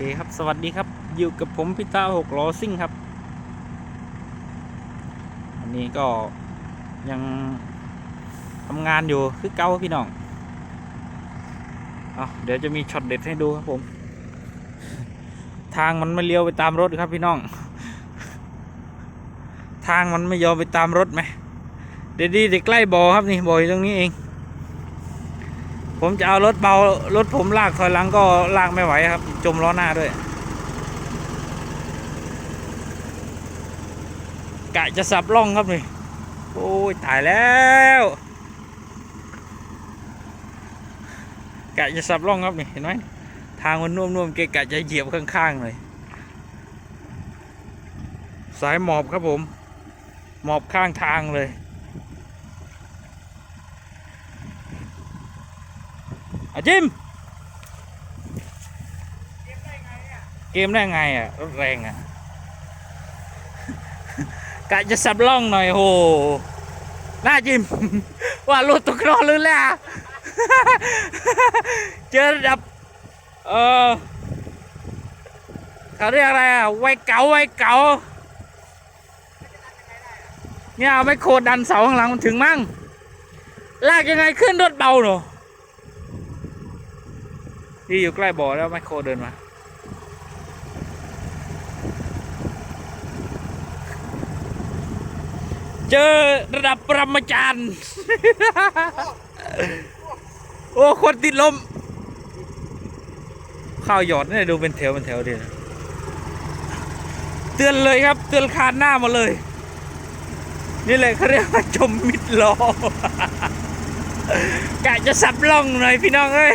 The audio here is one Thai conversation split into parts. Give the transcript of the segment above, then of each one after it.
เคครับ สวัสดีครับ อยู่กับผมพิตาหกล้อซิ่งครับวันนี้ก็ยังทำงานอยู่คือเก้าพี่น้องเอาเดี๋ยวจะมีช็อตเด็ดให้ดูครับผม ทางมันไม่เลี้ยวไปตามรถครับพี่น้อง ทางมันไม่ยอมไปตามรถไหมเดี๋ยวดีเด็กใกล้บ่อครับนี่บ่อตรงนี้เอง ผมจะเอารถเบารถผมลากถอยหลังก็ลากไม่ไหวครับ จมล้อหน้าด้วย กะจะสับล่องครับนี่โอ้ยตายแล้ว กะจะสับล่องครับนี่เห็นไหมทางมันนุ่มๆเกะกะจะเหยียบข้างๆเลยสายหมอบครับผม หมอบข้างทางเลย อาจิมเกมได้ไงอะรถแรงอะกะจะสับล่องหน่อยโหหน้าจิม ว่ารถตกรอเลยแหละเจอระดับ เออเขาเรียกอะไรอะไวเก๋าไวเก๋าเนี่ยเอาไม่โคดดันเสาข้างหลังมันถึงมั่งลากยังไงขึ้นรถเบาหนู ที่อยู่ใกล้บ่อแล้วไมโครเดินมาเจอระดับปรมาจารย์ โอ้ คนติดลม ข้าวหยอดเนี่ยดูเป็นแถวเป็นแถวดีนะเตือนเลยครับ เตือนคานหน้ามาเลย นี่แหละเขาเรียกว่าจมมิดล้อกะจะสับล่องหน่อยพี่น้องเอ้ย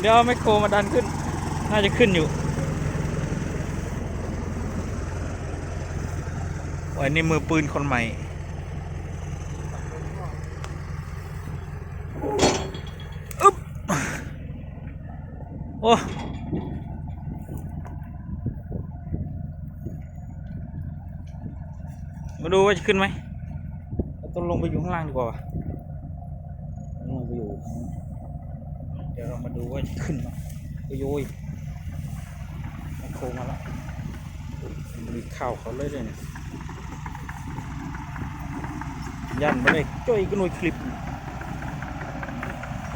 เดี๋ยวไมโครมาดันขึ้น น่าจะขึ้นอยู่วันนี้มือปืนคนใหม่ อึ๊บ โอ้มาดูว่าจะขึ้นไหมต้องลงไปอยู่ข้างล่างดีกว่าวะลงไปอยู่ข้างล่างเดี๋ยวเรา มาดูว่าจะขึ้นไหมโอ้ยโอ้ยไมโคงมาแล้วมีข้าวเขาเลยเลยเนี่ยยันมาได้จ้อยก็หน่วยคลิป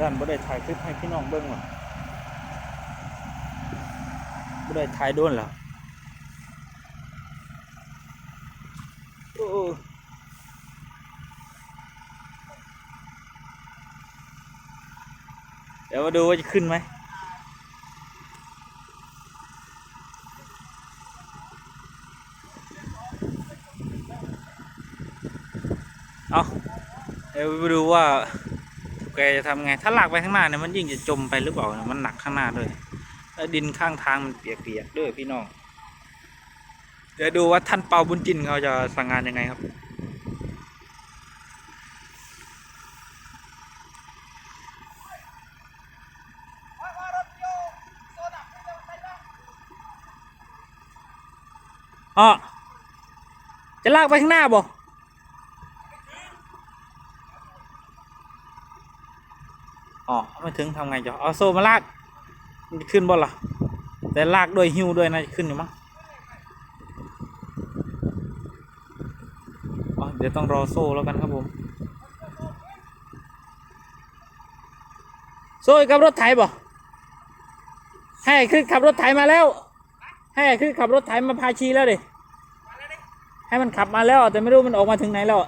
ยันมาได้ถ่ายคลิปให้พี่น้องเบิ่งว่ะมาได้ถ่ายโดนแล้วโอ้ เดี๋ยวมาดูว่าจะขึ้นไหมเอาเดี๋ยวไปดูว่าแกจะทำไง ถ้าหลากไปข้างหน้าเนี่ยมันยิ่งจะจมไปหรือเปล่าเนี่ยมันหนักข้างหน้าด้วยแล้วดินข้างทางมันเปียกๆด้วยพี่น้อง เดี๋ยวดูว่าท่านเปาบุญจินเขาจะสั่งงานยังไงครับ อ๋อจะลากไปข้างหน้าบ่อ๋อไม่ถึงทำไงจ๊ะเอาโซ่มาลากมันขึ้นบ่ล่ะแต่ลากด้วยหิ้วด้วยน่าจะขึ้นอยู่มั้งอ๋อเดี๋ยวต้องรอโซ่แล้วกันครับผม โซ่กับรถไถบ่ให้ขึ้นขับรถไถมาแล้ว ให้ขึ้นขับรถไถมาพาชีแล้วดิให้มันขับมาแล้วแต่ไม่รู้มันออกมาถึงไหนแล้ว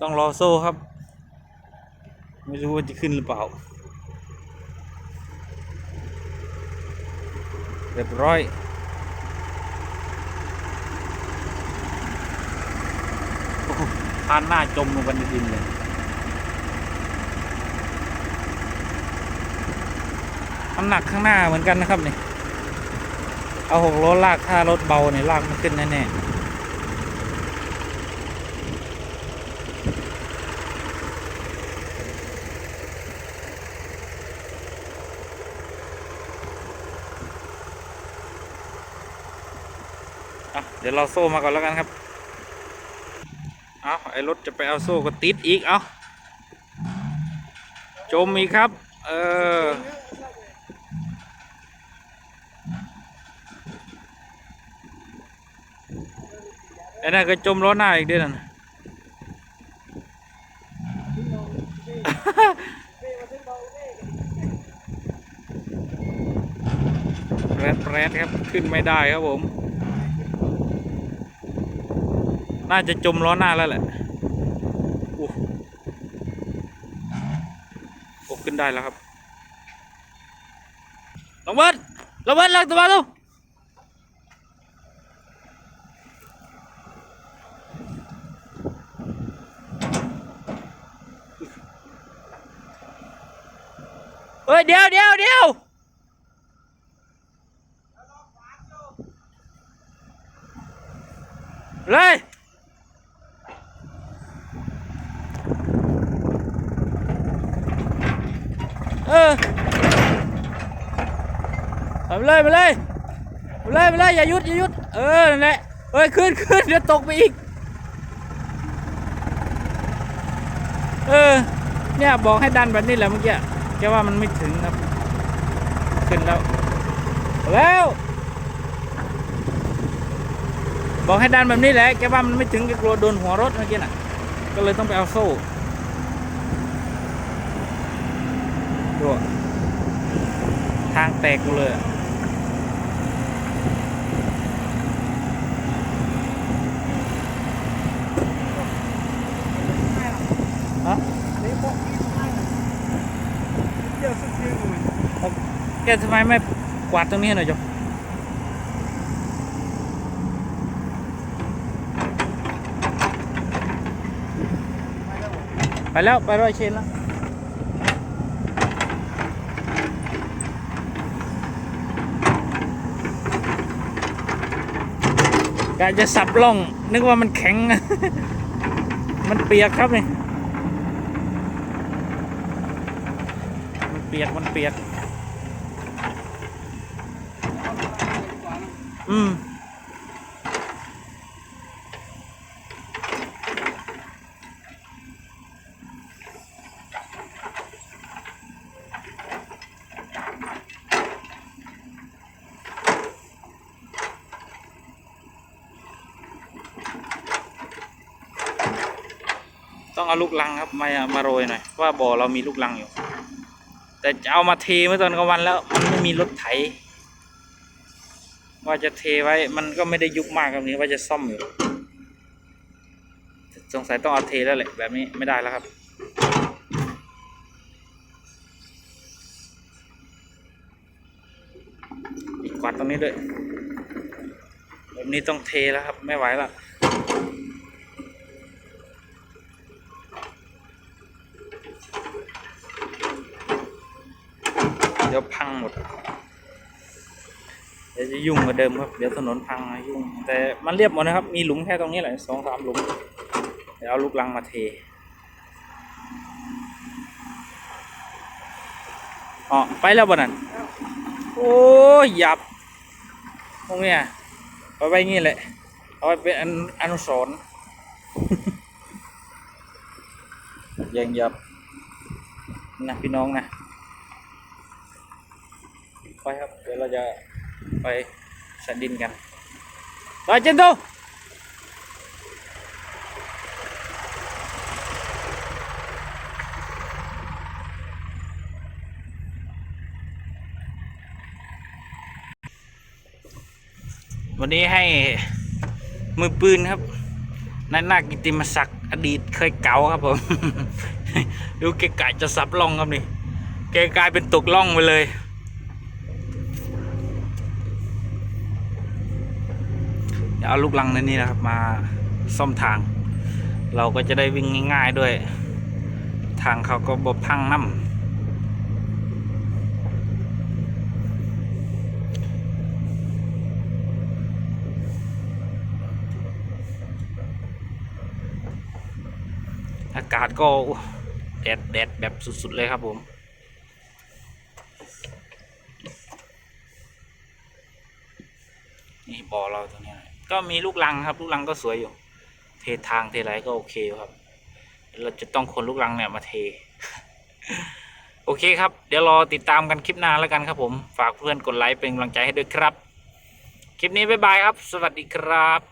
ต้องรอโซ่ครับ ไม่รู้ว่าจะขึ้นหรือเปล่า เรียบร้อย โอ้โหพานหน้าจมลงไปในดินเลยน้ำหนักข้างหน้าเหมือนกันนะครับเนี่ยเอาหกล้อลากถ้ารถเบาเนี่ยลากไม่ขึ้นแน่ๆอ่เดี๋ยวเราโซ่มาก่อนแล้วกันครับ ไอ้รถจะไปเอาโซ่ก็ติดอีกเอาจมอีกครับ เออไอ้นั่นก็จมล้อหน้าอีกเด้วยนั่นแรดแรดครับ ขึ้นไม่ได้ครับผม น่าจะจมล้อหน้าแล้วแหละอู้โอ้ ขึ้นได้แล้วครับลงเบิร์ดลงเบิร์ดลงตัวมาดูเฮ้ยเดี๋ยวเดี๋ยวเดี๋ยวเลย เออเอาไปเลยไปเลยไปเลยไปเลยอย่าหยุดอย่าหยุดเออนั่นแหละเอ้ยขึ้นขึ้นเดี๋ยวตกไปอีก เออ เนี่ยบอกให้ดันแบบนี้แหละเมื่อกี้แกว่ามันไม่ถึงครับ ขึ้นแล้วแล้วบอกให้ดันแบบนี้แหละแกว่ามันไม่ถึงแกกลัวโดนหัวรถเมื่อกี้น่ะ ก็เลยต้องไปเอาโซ่ ดูทางแตกกูเลยอะฮะแกทำไมไม่กวาดตรงนี้หน่อยจ๊ะไปแล้ว ไปร้อยเชนแล้ว กะจะสับล่อง นึกว่ามันแข็ง มันเปียกครับนี่มันเปียกมันเปียก อืม ต้องเอาลูกลังครับมามาโรยหน่อยว่าบ่อเรามีลูกลังอยู่ แต่จะเอามาเทเมื่อตอนกลางวันแล้ว มันไม่มีรถไถ ว่าจะเทไว้มันก็ไม่ได้ยุบมากแบบนี้ว่าจะซ่อมอยู่สงสัยต้องเอาเทแล้วแหละแบบนี้ไม่ได้แล้วครับอีกกวาดตรงนี้ด้วยแบบนี้ต้องเทแล้วครับ ไม่ไหวแล้ว เดี๋ยวพังหมด เดี๋ยวจะยุ่งกว่าเดิมครับ เดี๋ยวถนนพังนะยุ่ง แต่มันเรียบหมดนะครับ มีหลุมแค่ตรงนี้แหละสองสามหลุม เดี๋ยวเอาลูกลังมาเทอ๋อไปแล้วบ่นั่นโอ้ยหยับพวกเนี้ยเอาไว้งี้แหละ เอาไว้เป็นอนอนุสรณ์ยังหยับ นะพี่น้องนะไปครับ เดี๋ยวเราจะไปสันดินกันไปเจนโตวันนี้ให้มือปืนครับ นายนากิติมศักดิ์อดีตเคยเก่าครับผมดูแกกายจะสับล่องครับนี่แกกลายเป็นตกล่องไปเลยเดี๋ยวเอาลูกลังในนี้นะครับ มาซ่อมทาง เราก็จะได้วิ่งง่าย ๆด้วย ทางเขาก็บบพังน้ำากาศก็แดดแดดแบบสุด ๆ เลยครับผมนี่บ่อเราตรงนี้ก็มีลูกลังครับ ลูกลังก็สวยอยู่ เททางเทไรก็โอเคครับ เราจะต้องคนลูกลังเนี่ยมาเท โอเคครับ เดี๋ยวรอติดตามกันคลิปหน้าแล้วกันครับผม ฝากเพื่อนกดไลค์เป็นกำลังใจให้ด้วยครับ คลิปนี้บ๊ายบายครับ สวัสดีครับ